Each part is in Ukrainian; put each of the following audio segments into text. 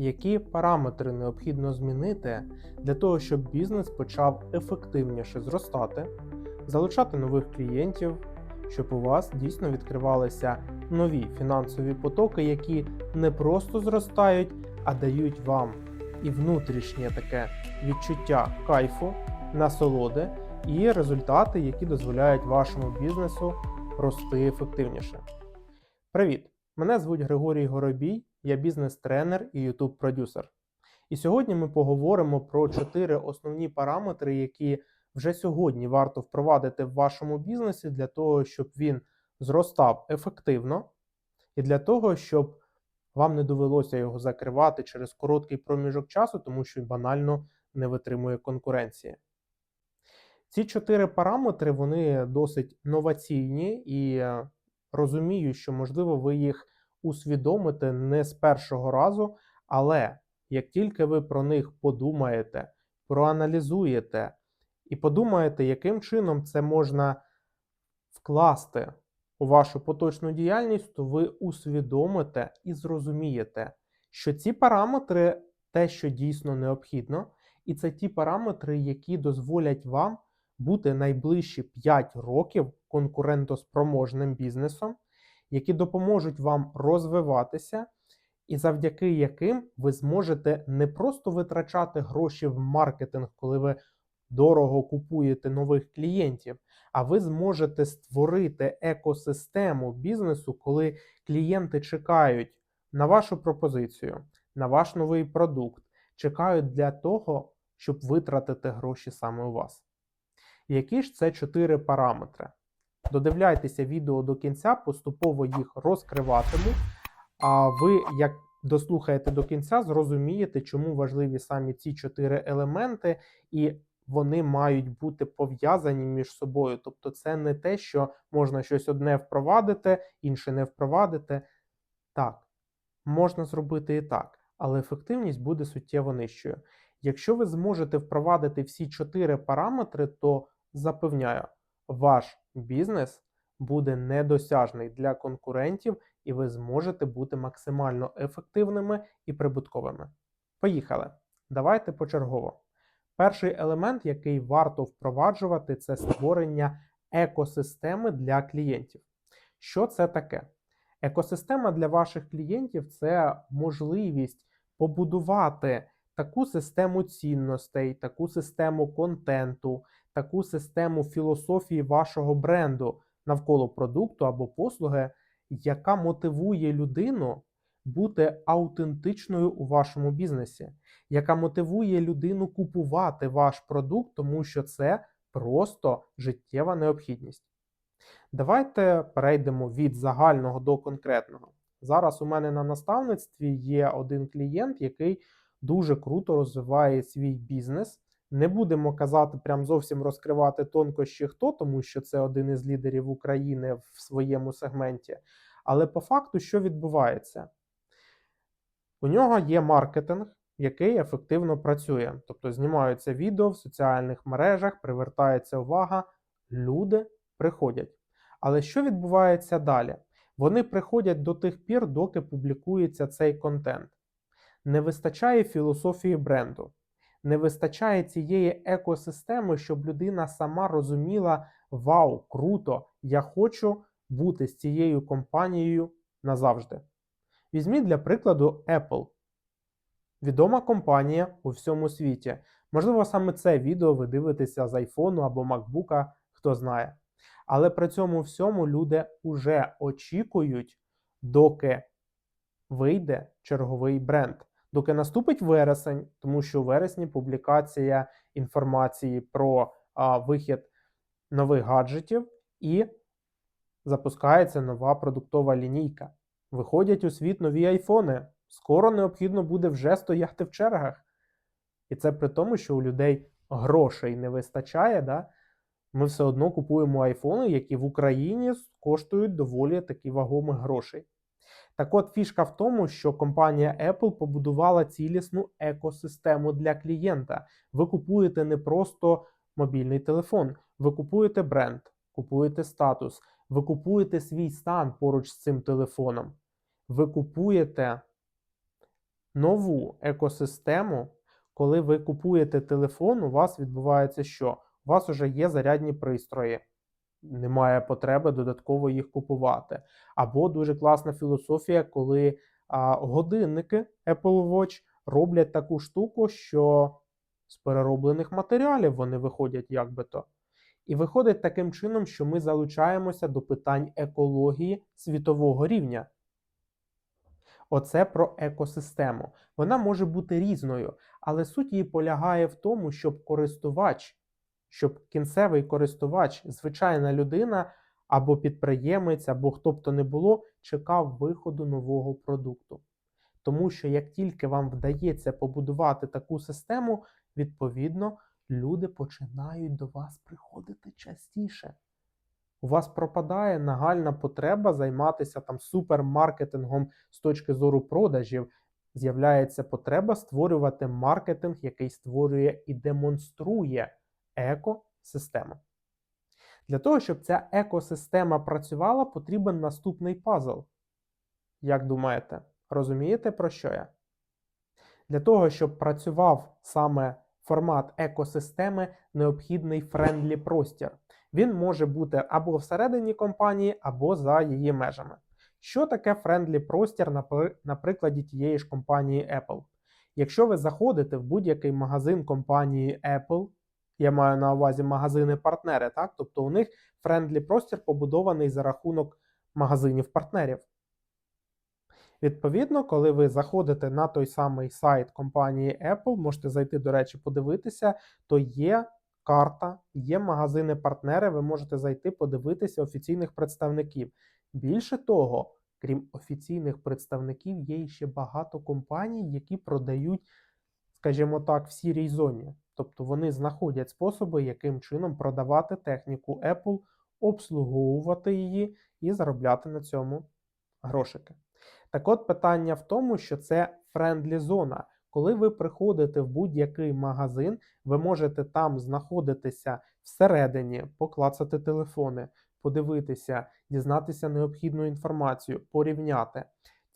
Які параметри необхідно змінити для того, щоб бізнес почав ефективніше зростати, залучати нових клієнтів, щоб у вас дійсно відкривалися нові фінансові потоки, які не просто зростають, а дають вам і внутрішнє таке відчуття кайфу, насолоди і результати, які дозволяють вашому бізнесу рости ефективніше. Привіт! Мене звуть Григорій Горобій, я бізнес-тренер і YouTube-продюсер. І сьогодні ми поговоримо про чотири основні параметри, які вже сьогодні варто впровадити в вашому бізнесі для того, щоб він зростав ефективно, і для того, щоб вам не довелося його закривати через короткий проміжок часу, тому що банально не витримує конкуренції. Ці чотири параметри вони досить новаційні і е, розумію, що можливо ви їх усвідомите не з першого разу, але як тільки ви про них подумаєте, проаналізуєте і подумаєте, яким чином це можна вкласти у вашу поточну діяльність, то ви усвідомите і зрозумієте, що ці параметри те, що дійсно необхідно, і це ті параметри, які дозволять вам бути найближчі 5 років конкурентоспроможним бізнесом, які допоможуть вам розвиватися, і завдяки яким ви зможете не просто витрачати гроші в маркетинг, коли ви дорого купуєте нових клієнтів, а ви зможете створити екосистему бізнесу, коли клієнти чекають на вашу пропозицію, на ваш новий продукт, чекають для того, щоб витратити гроші саме у вас. Які ж це чотири параметри? Додивляйтеся відео до кінця, поступово їх розкриватиму. А ви, як дослухаєте до кінця, зрозумієте, чому важливі саме ці чотири елементи, і вони мають бути пов'язані між собою. Тобто, це не те, що можна щось одне впровадити, інше не впровадити. Так, можна зробити і так, але ефективність буде суттєво нижчою. Якщо ви зможете впровадити всі чотири параметри, то запевняю, ваш бізнес буде недосяжний для конкурентів, і ви зможете бути максимально ефективними і прибутковими. Поїхали! Давайте почергово. Перший елемент, який варто впроваджувати, це створення екосистеми для клієнтів. Що це таке? Екосистема для ваших клієнтів це можливість побудувати таку систему цінностей, таку систему контенту, таку систему філософії вашого бренду навколо продукту або послуги, яка мотивує людину бути аутентичною у вашому бізнесі, яка мотивує людину купувати ваш продукт, тому що це просто життєва необхідність. Давайте перейдемо від загального до конкретного. Зараз у мене на наставництві є один клієнт, який дуже круто розвиває свій бізнес. Не будемо казати, прям зовсім розкривати тонкощі хто, тому що це один із лідерів України в своєму сегменті. Але по факту, що відбувається? У нього є маркетинг, який ефективно працює. Тобто знімаються відео в соціальних мережах, привертається увага, люди приходять. Але що відбувається далі? Вони приходять до тих пір, доки публікується цей контент. Не вистачає філософії бренду, не вистачає цієї екосистеми, щоб людина сама розуміла: Вау, круто! Я хочу бути з цією компанією назавжди. Візьміть для прикладу Apple. Відома компанія у всьому світі. Можливо, саме це відео ви дивитеся з iPhone або MacBook, хто знає. Але при цьому всьому люди вже очікують, доки вийде черговий бренд, доки наступить вересень, тому що у вересні публікація інформації про а, вихід нових гаджетів і запускається нова продуктова лінійка. Виходять у світ нові айфони. Скоро необхідно буде вже стояти в чергах. І це при тому, що у людей грошей не вистачає. Да? Ми все одно купуємо айфони, які в Україні коштують доволі такі вагомих грошей. Так от фішка в тому, що компанія Apple побудувала цілісну екосистему для клієнта. Ви купуєте не просто мобільний телефон, ви купуєте бренд, купуєте статус, ви купуєте свій стан поруч з цим телефоном. Ви купуєте нову екосистему, коли ви купуєте телефон, у вас відбувається що? У вас вже є зарядні пристрої, немає потреби додатково їх купувати. Або дуже класна філософія, коли а, годинники Apple Watch роблять таку штуку, що з перероблених матеріалів вони виходять як би то. І виходить таким чином, що ми залучаємося до питань екології світового рівня. Оце про екосистему. Вона може бути різною, але суть її полягає в тому, щоб користувач, щоб кінцевий користувач, звичайна людина або підприємець, або хто б то не було, чекав виходу нового продукту. Тому що як тільки вам вдається побудувати таку систему, відповідно, люди починають до вас приходити частіше. У вас пропадає нагальна потреба займатися там супермаркетингом з точки зору продажів. З'являється потреба створювати маркетинг, який створює і демонструє екосистему. Для того, щоб ця екосистема працювала, потрібен наступний пазл. Як думаєте, розумієте про що я? Для того, щоб працював саме формат екосистеми, необхідний френдлі простір. Він може бути або всередині компанії, або за її межами. Що таке френдлі простір на прикладі тієї ж компанії Apple? Якщо ви заходите в будь-який магазин компанії Apple, я маю на увазі магазини-партнери, так? Тобто у них френдлі простір побудований за рахунок магазинів-партнерів. Відповідно, коли ви заходите на той самий сайт компанії Apple, можете зайти, до речі, подивитися, то є карта, є магазини-партнери, ви можете зайти подивитися офіційних представників. Більше того, крім офіційних представників, є ще багато компаній, які продають, скажімо так, в сірій зоні. Тобто вони знаходять способи, яким чином продавати техніку Apple, обслуговувати її і заробляти на цьому грошики. Так от питання в тому, що це френдлі зона. Коли ви приходите в будь-який магазин, ви можете там знаходитися всередині, поклацати телефони, подивитися, дізнатися необхідну інформацію, порівняти.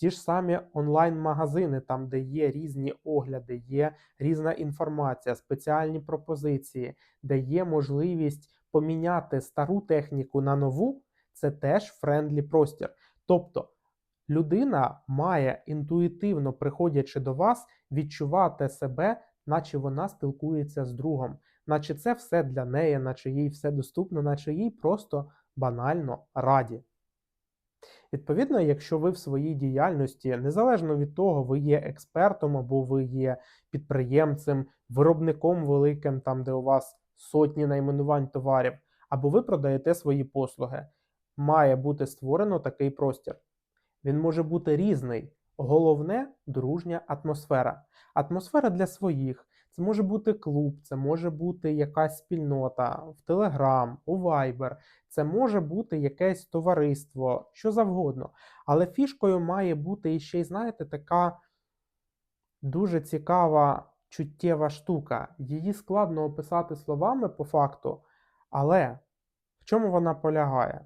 Ті ж самі онлайн-магазини, там, де є різні огляди, є різна інформація, спеціальні пропозиції, де є можливість поміняти стару техніку на нову, це теж френдлі простір. Тобто людина має інтуїтивно, приходячи до вас, відчувати себе, наче вона спілкується з другом, наче це все для неї, наче їй все доступно, наче їй просто банально раді. Відповідно, якщо ви в своїй діяльності, незалежно від того, ви є експертом або ви є підприємцем, виробником великим, там де у вас сотні найменувань товарів, або ви продаєте свої послуги, має бути створено такий простір. Він може бути різний. Головне дружня атмосфера. Атмосфера для своїх. Це може бути клуб, це може бути якась спільнота в Telegram, у Viber, це може бути якесь товариство, що завгодно. Але фішкою має бути іще й, знаєте, така дуже цікава чуттєва штука. Її складно описати словами по факту, але в чому вона полягає?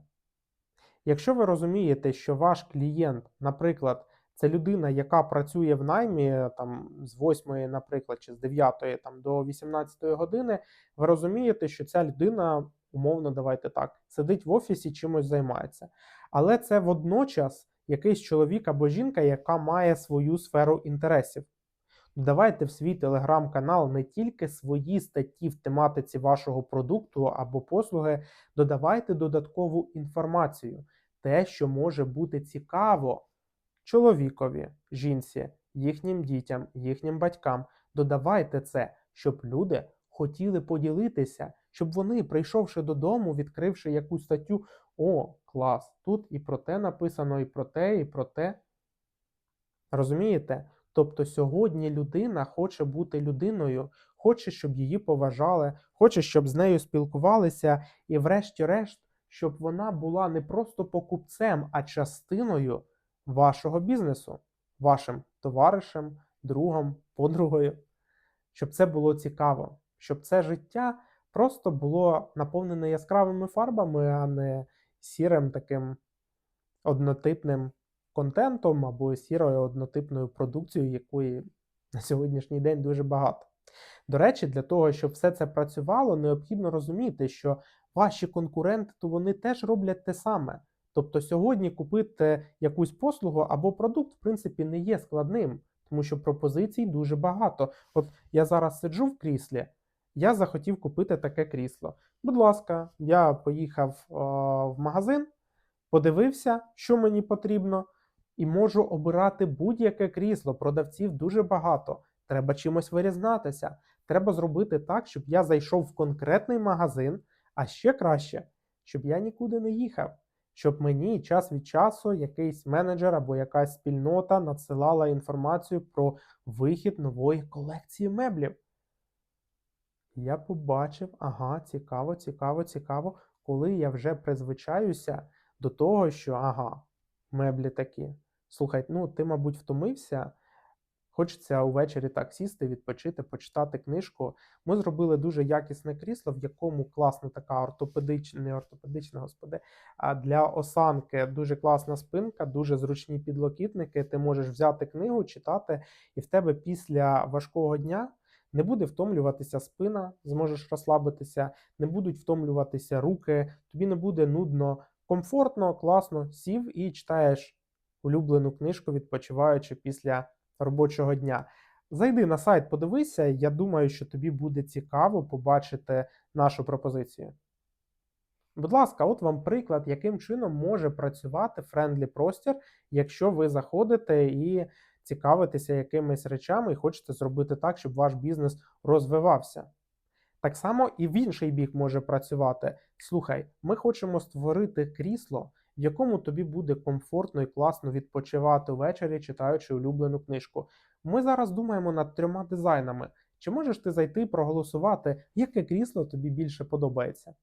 Якщо ви розумієте, що ваш клієнт, наприклад, це людина, яка працює в наймі там з 8, наприклад, чи з 9 там, до 18 години, ви розумієте, що ця людина, умовно, давайте так, сидить в офісі, чимось займається. Але це водночас якийсь чоловік або жінка, яка має свою сферу інтересів. Давайте в свій телеграм-канал не тільки свої статті в тематиці вашого продукту або послуги, додавайте додаткову інформацію, те, що може бути цікаво чоловікові, жінці, їхнім дітям, їхнім батькам. Додавайте це, щоб люди хотіли поділитися, щоб вони, прийшовши додому, відкривши якусь статтю, о, клас, тут і про те написано, і про те, і про те. Розумієте? Тобто сьогодні людина хоче бути людиною, хоче, щоб її поважали, хоче, щоб з нею спілкувалися, і, врешті-решт, щоб вона була не просто покупцем, а частиною вашого бізнесу, вашим товаришем, другом, подругою, щоб це було цікаво, щоб це життя просто було наповнене яскравими фарбами, а не сірим таким однотипним контентом або сірою однотипною продукцією, якої на сьогоднішній день дуже багато. До речі, для того, щоб все це працювало, необхідно розуміти, що ваші конкуренти то вони теж роблять те саме. Тобто сьогодні купити якусь послугу або продукт, в принципі, не є складним, тому що пропозицій дуже багато. От я зараз сиджу в кріслі, я захотів купити таке крісло. Будь ласка, я поїхав а, в магазин, подивився, що мені потрібно, і можу обирати будь-яке крісло. Продавців дуже багато. Треба чимось вирізнатися. Треба зробити так, щоб я зайшов в конкретний магазин, а ще краще, щоб я нікуди не їхав, щоб мені час від часу якийсь менеджер або якась спільнота надсилала інформацію про вихід нової колекції меблів. Я побачив, ага, цікаво, цікаво, цікаво, коли я вже призвичаюся до того, що ага, меблі такі. Слухай, ну ти, мабуть, втомився. Хочеться увечері так сісти, відпочити, почитати книжку. Ми зробили дуже якісне крісло, в якому класна така ортопедична, не ортопедична, господи, а для осанки дуже класна спинка, дуже зручні підлокітники. Ти можеш взяти книгу, читати, і в тебе після важкого дня не буде втомлюватися спина, зможеш розслабитися, не будуть втомлюватися руки, тобі не буде нудно, комфортно, класно сів і читаєш улюблену книжку, відпочиваючи після робочого дня. Зайди на сайт, подивися. Я думаю, що тобі буде цікаво побачити нашу пропозицію. Будь ласка, от вам приклад, яким чином може працювати френдлі простір, якщо ви заходите і цікавитеся якимись речами і хочете зробити так, щоб ваш бізнес розвивався. Так само і в інший бік може працювати. Слухай, ми хочемо створити крісло, в якому тобі буде комфортно і класно відпочивати ввечері, читаючи улюблену книжку. Ми зараз думаємо над трьома дизайнами. Чи можеш ти зайти і проголосувати, яке крісло тобі більше подобається?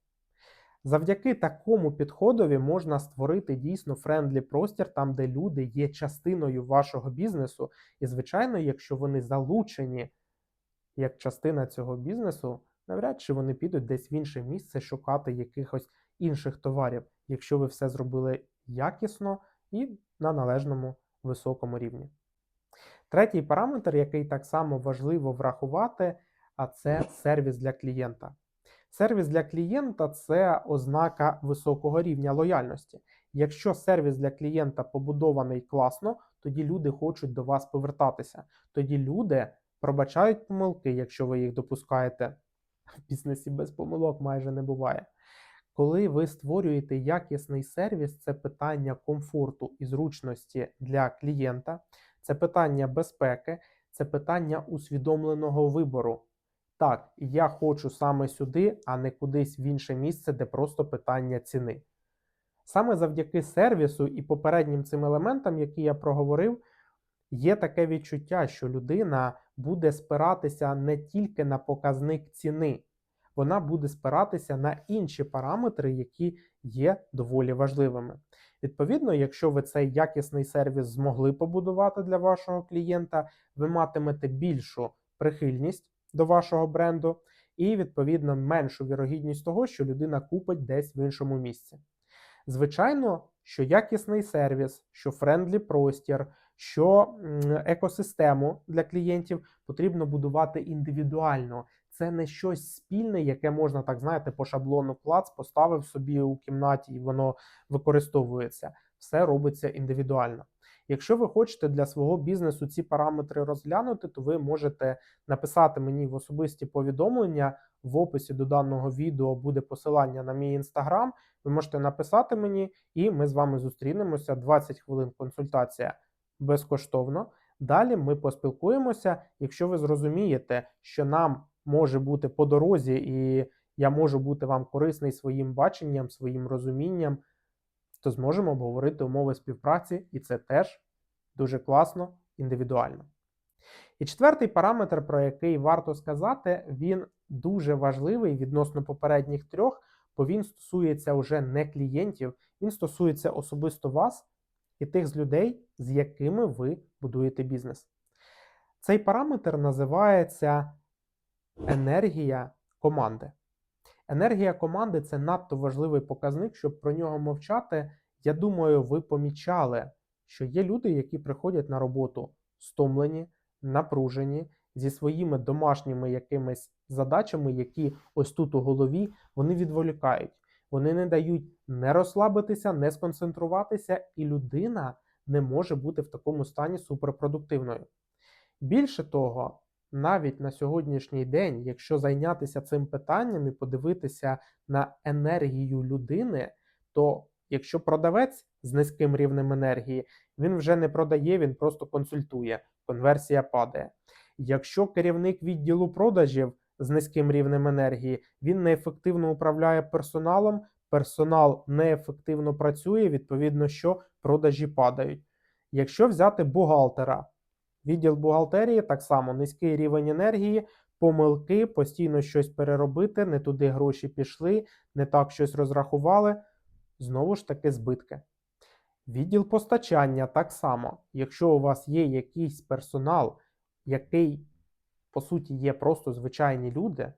Завдяки такому підходові можна створити дійсно френдлі простір, там, де люди є частиною вашого бізнесу. І, звичайно, якщо вони залучені як частина цього бізнесу, навряд чи вони підуть десь в інше місце шукати якихось інших товарів, якщо ви все зробили якісно і на належному високому рівні. Третій параметр, який так само важливо врахувати, а це сервіс для клієнта. Сервіс для клієнта це ознака високого рівня лояльності. Якщо сервіс для клієнта побудований класно, тоді люди хочуть до вас повертатися. Тоді люди пробачають помилки, якщо ви їх допускаєте. В бізнесі без помилок майже не буває. Коли ви створюєте якісний сервіс, це питання комфорту і зручності для клієнта, це питання безпеки, це питання усвідомленого вибору. Так, я хочу саме сюди, а не кудись в інше місце, де просто питання ціни. Саме завдяки сервісу і попереднім цим елементам, які я проговорив, є таке відчуття, що людина буде спиратися не тільки на показник ціни, вона буде спиратися на інші параметри, які є доволі важливими. Відповідно, якщо ви цей якісний сервіс змогли побудувати для вашого клієнта, ви матимете більшу прихильність до вашого бренду, і, відповідно, меншу вірогідність того, що людина купить десь в іншому місці. Звичайно, що якісний сервіс, що френдлі простір, що екосистему для клієнтів потрібно будувати індивідуально. Це не щось спільне, яке можна, так знаєте, по шаблону клац поставив собі у кімнаті і воно використовується. Все робиться індивідуально. Якщо ви хочете для свого бізнесу ці параметри розглянути, то ви можете написати мені в особисті повідомлення. В описі до даного відео буде посилання на мій інстаграм. Ви можете написати мені, і ми з вами зустрінемося. 20 хвилин консультація безкоштовно. Далі ми поспілкуємося. Якщо ви зрозумієте, що нам може бути по дорозі, і я можу бути вам корисний своїм баченням, своїм розумінням то зможемо обговорити умови співпраці, і це теж дуже класно, індивідуально. І четвертий параметр, про який варто сказати, він дуже важливий відносно попередніх трьох, бо він стосується вже не клієнтів, він стосується особисто вас і тих з людей, з якими ви будуєте бізнес. Цей параметр називається енергія команди. Енергія команди це надто важливий показник, щоб про нього мовчати. Я думаю, ви помічали що є люди, які приходять на роботу стомлені, напружені, зі своїми домашніми якимись задачами, які ось тут у голові вони відволікають. Вони не дають не розслабитися, не сконцентруватися, і людина не може бути в такому стані суперпродуктивною. Більше того, навіть на сьогоднішній день, якщо зайнятися цим питанням і подивитися на енергію людини, то якщо продавець з низьким рівнем енергії, він вже не продає, він просто консультує, конверсія падає. Якщо керівник відділу продажів з низьким рівнем енергії, він неефективно управляє персоналом, персонал неефективно працює, відповідно, що продажі падають. Якщо взяти бухгалтера, відділ бухгалтерії так само низький рівень енергії, помилки, постійно щось переробити, не туди гроші пішли, не так щось розрахували. Знову ж таки, збитки. Відділ постачання так само. Якщо у вас є якийсь персонал, який, по суті, є просто звичайні люди,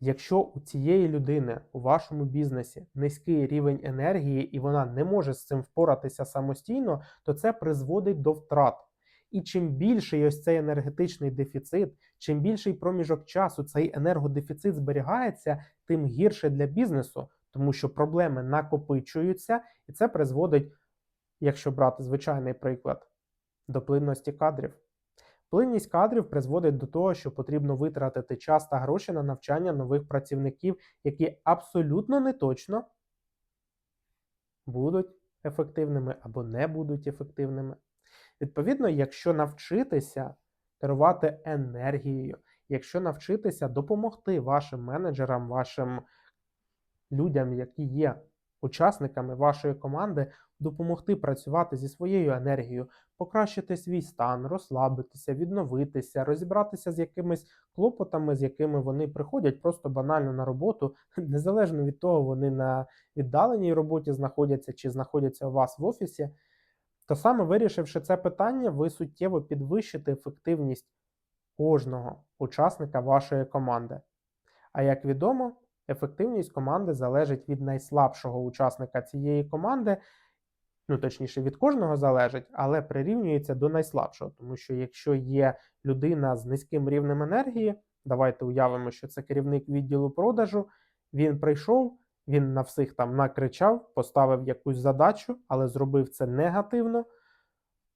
якщо у цієї людини у вашому бізнесі низький рівень енергії і вона не може з цим впоратися самостійно, то це призводить до втрат. І чим більший ось цей енергетичний дефіцит, чим більший проміжок часу цей енергодефіцит зберігається, тим гірше для бізнесу, тому що проблеми накопичуються, і це призводить, якщо брати звичайний приклад, до плинності кадрів. Плинність кадрів призводить до того, що потрібно витратити час та гроші на навчання нових працівників, які абсолютно не точно будуть ефективними або не будуть ефективними. Відповідно, якщо навчитися керувати енергією, якщо навчитися допомогти вашим менеджерам, вашим людям, які є учасниками вашої команди, допомогти працювати зі своєю енергією, покращити свій стан, розслабитися, відновитися, розібратися з якимись клопотами, з якими вони приходять просто банально на роботу, незалежно від того, вони на віддаленій роботі знаходяться чи знаходяться у вас в офісі. То саме вирішивши це питання, ви суттєво підвищите ефективність кожного учасника вашої команди. А як відомо, ефективність команди залежить від найслабшого учасника цієї команди, ну точніше, від кожного залежить, але прирівнюється до найслабшого. Тому що якщо є людина з низьким рівнем енергії, давайте уявимо, що це керівник відділу продажу, він прийшов. Він на всіх там накричав, поставив якусь задачу, але зробив це негативно.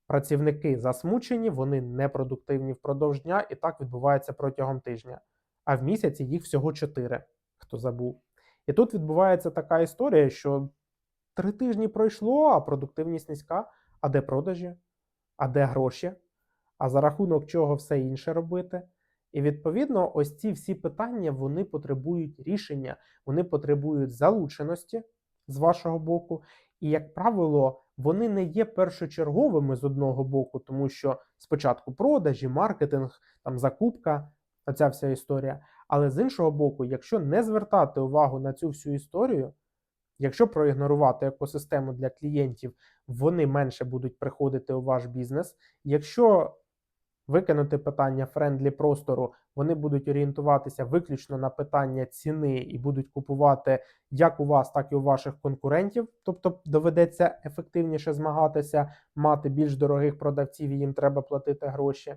Працівники засмучені, вони непродуктивні впродовж дня, і так відбувається протягом тижня. А в місяці їх всього чотири, хто забув. І тут відбувається така історія, що три тижні пройшло, а продуктивність низька. А де продажі? А де гроші? А за рахунок чого все інше робити? І відповідно, ось ці всі питання вони потребують рішення, вони потребують залученості з вашого боку. І, як правило, вони не є першочерговими з одного боку, тому що спочатку продажі, маркетинг, там закупка, оця вся історія. Але з іншого боку, якщо не звертати увагу на цю всю історію, якщо проігнорувати екосистему для клієнтів, вони менше будуть приходити у ваш бізнес. Якщо викинути питання френдлі простору, вони будуть орієнтуватися виключно на питання ціни і будуть купувати як у вас, так і у ваших конкурентів. Тобто доведеться ефективніше змагатися, мати більш дорогих продавців, і їм треба платити гроші.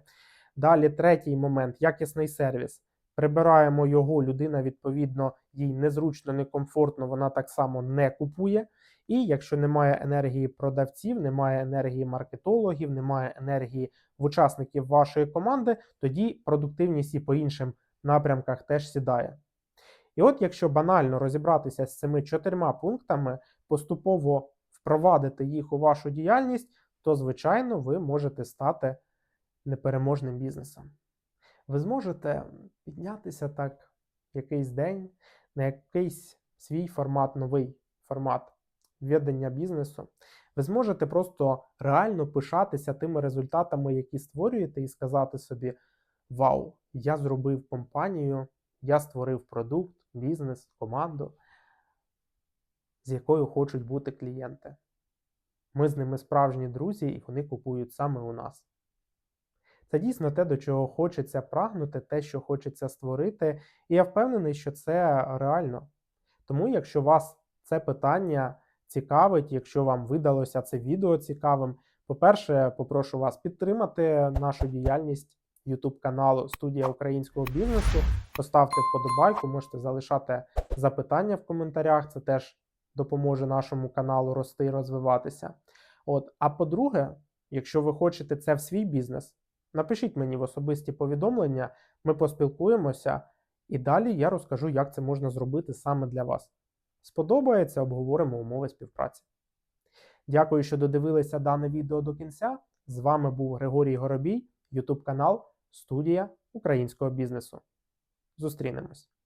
Далі, третій момент якісний сервіс. Прибираємо його, людина, відповідно, їй незручно, некомфортно, вона так само не купує. І якщо немає енергії продавців, немає енергії маркетологів, немає енергії учасників вашої команди, тоді продуктивність і по іншим напрямках теж сідає. І от, якщо банально розібратися з цими чотирма пунктами, поступово впровадити їх у вашу діяльність, то, звичайно, ви можете стати непереможним бізнесом. Ви зможете піднятися так якийсь день на якийсь свій формат, новий формат ведення бізнесу, ви зможете просто реально пишатися тими результатами, які створюєте, і сказати собі: Вау, я зробив компанію, я створив продукт, бізнес, команду, з якою хочуть бути клієнти. Ми з ними справжні друзі, і вони купують саме у нас. Це дійсно те, до чого хочеться прагнути, те, що хочеться створити, і я впевнений, що це реально. Тому, якщо вас це питання цікавить, якщо вам видалося це відео цікавим, по-перше, попрошу вас підтримати нашу діяльність YouTube каналу Студія українського бізнесу. Поставте вподобайку, можете залишати запитання в коментарях. Це теж допоможе нашому каналу рости і розвиватися. От, а по-друге, якщо ви хочете це в свій бізнес, напишіть мені в особисті повідомлення, ми поспілкуємося, і далі я розкажу, як це можна зробити саме для вас. Сподобається, обговоримо умови співпраці. Дякую, що додивилися дане відео до кінця. З вами був Григорій Горобій, YouTube канал Студія українського бізнесу. Зустрінемось!